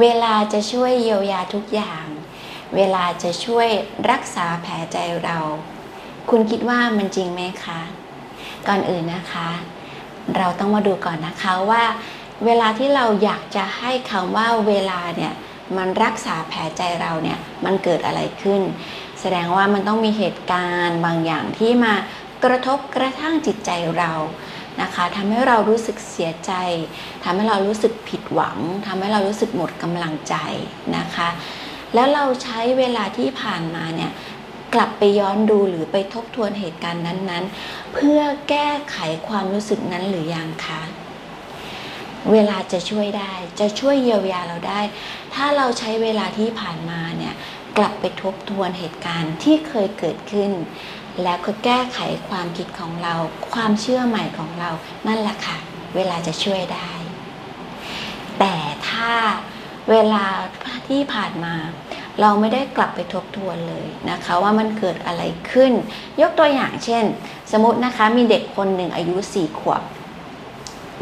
เวลาจะช่วยเยียวยาทุกอย่าง เวลาจะช่วยรักษาแผลใจเรา คุณคิดว่ามันจริงไหมคะ ก่อนอื่นนะคะ เราต้องมาดูก่อนนะคะว่า เวลาที่เราอยากจะให้คำว่าเวลาเนี่ยมันรักษาแผลใจเราเนี่ยมันเกิดอะไรขึ้น แสดงว่ามันต้องมีเหตุการณ์บางอย่างที่มากระทบกระทั่งจิตใจเรา นะคะทำให้เรารู้สึกเสียใจทำให้เรารู้สึกผิดหวังทำให้เรารู้สึกหมดกำลังใจนะคะ แล้วเราใช้เวลาที่ผ่านมาเนี่ยกลับไปย้อนดูหรือไปทบทวนเหตุการณ์นั้นๆ เพื่อแก้ไขความรู้สึกนั้นหรือยังคะเวลาจะช่วยได้ จะช่วยเยียวยาเราได้ ถ้าเราใช้เวลาที่ผ่านมาเนี่ยกลับไปทบทวนเหตุการณ์ที่เคยเกิดขึ้น แล้วก็แก้ไขความคิดของเรา ความเชื่อใหม่ของเรา นั่นแหละค่ะ เวลาจะช่วยได้ แต่ถ้าเวลาที่ผ่านมา เราไม่ได้กลับไปทบทวนเลยนะคะ ว่ามันเกิดอะไรขึ้น ยกตัวอย่างเช่น สมมตินะคะมีเด็กคนหนึ่งอายุสี่ขวบ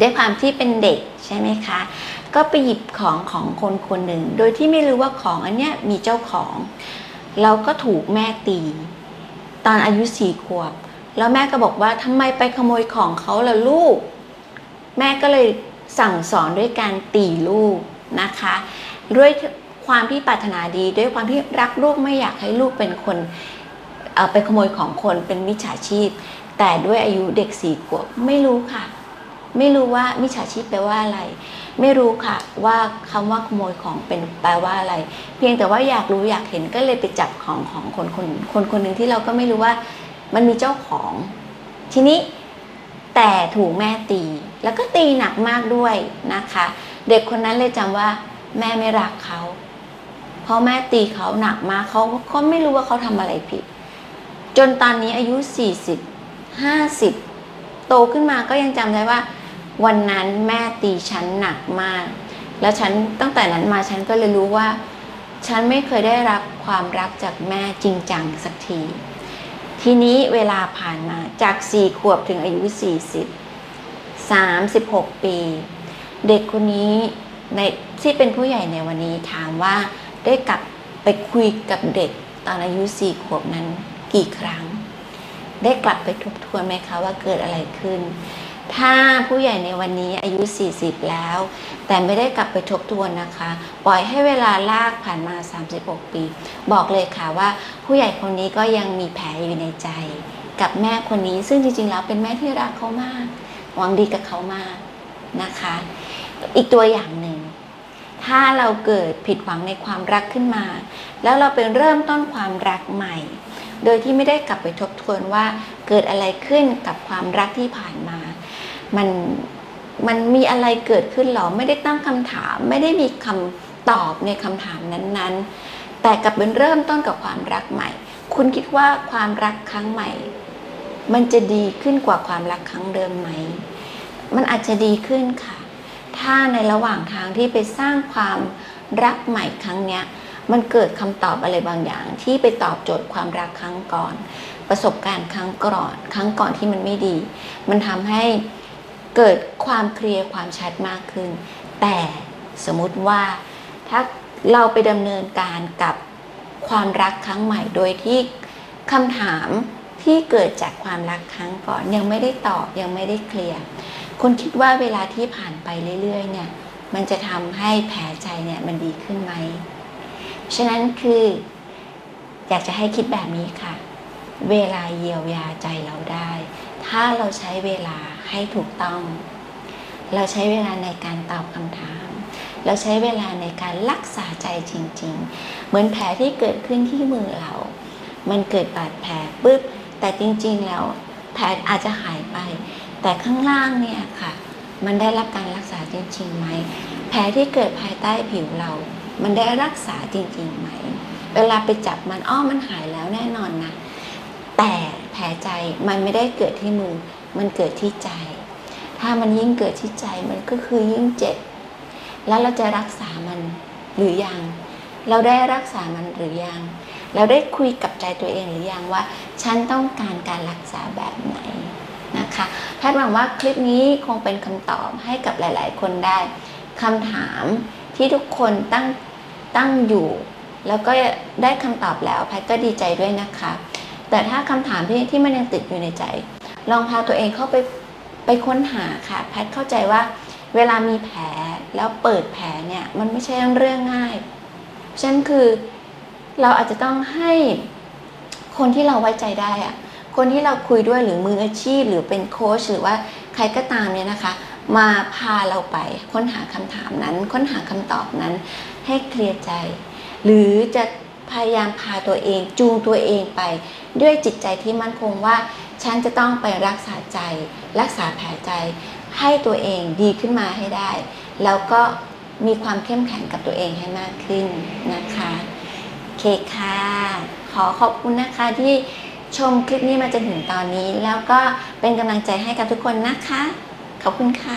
ด้วยความที่เป็นเด็กใช่ไหมคะ ก็ไปหยิบของของคนคนหนึ่ง โดยที่ไม่รู้ว่าของอันเนี้ยมีเจ้าของ เราก็ถูกแม่ตี ตอนอายุสี่ขวบ แล้วแม่ก็บอกว่าทำไมไปขโมยของเขาล่ะลูก แม่ก็เลยสั่งสอนด้วยการตีลูกนะคะ ด้วยความที่ปรารถนาดีด้วยความที่รักลูกไม่อยากให้ลูกเป็นคนเอ่อไปขโมยของคนเป็นมิจฉาชีพ แต่ด้วยอายุเด็กสี่ขวบไม่รู้ค่ะ ไม่รู้ว่ามิจฉาชีพแปลว่าอะไร ไม่รู้ค่ะว่าคำว่าขโมยของเป็นแปลว่าอะไร เพียงแต่ว่าอยากรู้อยากเห็นก็เลยไปจับของของคนคนคนคนหนึ่งที่เราก็ไม่รู้ว่ามันมีเจ้าของ ทีนี้แต่ถูกแม่ตีแล้วก็ตีหนักมากด้วยนะคะ เด็กคนนั้นเลยจำว่า แม่ไม่รักเขาเพราะแม่ตีเขาหนักมากเขาเขาไม่รู้ว่าเขาทำอะไรผิด จนตอนนี้อายุ 40 50 โตขึ้นมาก็ยังจำได้ว่า วันนั้นแม่ตีฉันหนักมาก แล้วฉันตั้งแต่นั้นมาฉันก็เลยรู้ว่า ฉันไม่เคยได้รับความรักจากแม่จริงจังสักที ทีนี้เวลาผ่านมาจาก4ขวบถึงอายุ40 36ปี เด็กคนนี้ในที่เป็นผู้ใหญ่ในวันนี้ถามว่าได้กลับไปคุยกับเด็กตอนอายุ4ขวบนั้นกี่ครั้ง ได้กลับไปทบทวนไหมคะว่าเกิดอะไรขึ้น ถ้าผู้ใหญ่ในวันนี้อายุ 40 แล้ว แต่ไม่ได้กลับไปทบทวนนะคะ ปล่อยให้เวลาลากผ่านมา 36 ปี บอกเลยค่ะว่า ผู้ใหญ่คนนี้ก็ยังมีแผลอยู่ในใจ กับแม่คนนี้ซึ่งจริงๆแล้วเป็นแม่ที่รักเขามากหวังดีกับเขามากนะคะ อีกตัวอย่างหนึ่ง ถ้าเราเกิดผิดหวังในความรักขึ้นมา แล้วเราเป็นเริ่มต้นความรักใหม่ โดยที่ไม่ได้กลับไปทบทวนว่าเกิดอะไรขึ้นกับความรักที่ผ่านมา มันมันมีอะไรเกิดขึ้นหรอ ไม่ได้ตั้งคำถาม ไม่ได้มีคำตอบในคำถามนั้นๆ แต่กลับเป็นเริ่มต้นกับความรักใหม่ คุณคิดว่าความรักครั้งใหม่ มันจะดีขึ้นกว่าความรักครั้งเดิมไหม มันอาจจะดีขึ้นค่ะ ถ้าในระหว่างทางที่ไปสร้างความรักใหม่ครั้งเนี้ย มันเกิดคำตอบอะไรบางอย่าง ที่ไปตอบโจทย์ความรักครั้งก่อน ประสบการณ์ครั้งก่อน ครั้งก่อนที่มันไม่ดี มันทำให้ เกิดความเคลียร์ความชัดมากขึ้น แต่สมมุติว่าถ้าเราไปดำเนินการกับความรักครั้งใหม่โดยที่คำถามที่เกิดจากความรักครั้งก่อนยังไม่ได้ตอบยังไม่ได้เคลียร์คุณคิดว่าเวลาที่ผ่านไปเรื่อยๆเนี่ยมันจะทำให้แผลใจเนี่ยมันดีขึ้นไหม ฉะนั้นคือ อยากจะให้คิดแบบนี้ค่ะ เวลาเยียวยาใจเราได้ ถ้าเราใช้เวลาให้ถูกต้อง เราใช้เวลาในการตอบคำถาม เราใช้เวลาในการรักษาใจจริง ๆ เหมือนแผลที่เกิดขึ้นที่มือเรา มันเกิดบาดแผลปุ๊บ แต่จริงๆแล้วแผลอาจจะหายไป แต่ข้างล่างเนี่ยค่ะ มันได้รับการรักษาจริงๆไหม แผลที่เกิดภายใต้ผิวเรา มันได้รักษาจริงๆไหม เวลาไปจับมันอ้อมันหายแล้วแน่นอนนะ แต่ แผลใจมันไม่ได้เกิดที่มือ มันเกิดที่ใจ ถ้ามันยิ่งเกิดที่ใจมันก็คือยิ่งเจ็บ แล้วเราจะรักษามันหรือยัง เราได้รักษามันหรือยัง เราได้คุยกับใจตัวเองหรือยังว่า ฉันต้องการการรักษาแบบไหนนะคะแพทย์หวังว่าคลิปนี้คงเป็นคำตอบให้กับหลาย ๆ คนได้คำถามที่ทุกคนตั้งตั้งอยู่ แล้วก็ได้คำตอบแล้วแพทย์ก็ดีใจด้วยนะคะ แต่ถ้าคำถามที่ที่มันยังติดอยู่ในใจ ลองพาตัวเองเข้าไปไปค้นหาค่ะ แพทย์เข้าใจว่าเวลามีแผลแล้วเปิดแผลเนี่ยมันไม่ใช่เรื่องง่ายฉะนั้นคือเราอาจจะต้องให้คนที่เราไว้ใจได้อะคนที่เราคุยด้วยหรือมืออาชีพหรือเป็นโค้ชหรือว่าใครก็ตามเนี่ยนะคะ มาพาเราไปค้นหาคำถามนั้น ค้นหาคำตอบนั้นให้เคลียร์ใจ หรือจะ พยายามพาตัวเอง จูงตัวเองไป ด้วยจิตใจที่มั่นคงว่า ฉันจะต้องไปรักษาใจ รักษาแผลใจ ให้ตัวเองดีขึ้นมาให้ได้ แล้วก็มีความเข้มแข็งกับตัวเองให้มากขึ้นนะคะเคค่ะขอขอบคุณนะคะที่ชมคลิปนี้มาจนถึงตอนนี้ แล้วก็เป็นกำลังใจให้กับทุกคนนะคะ ขอบคุณค่ะ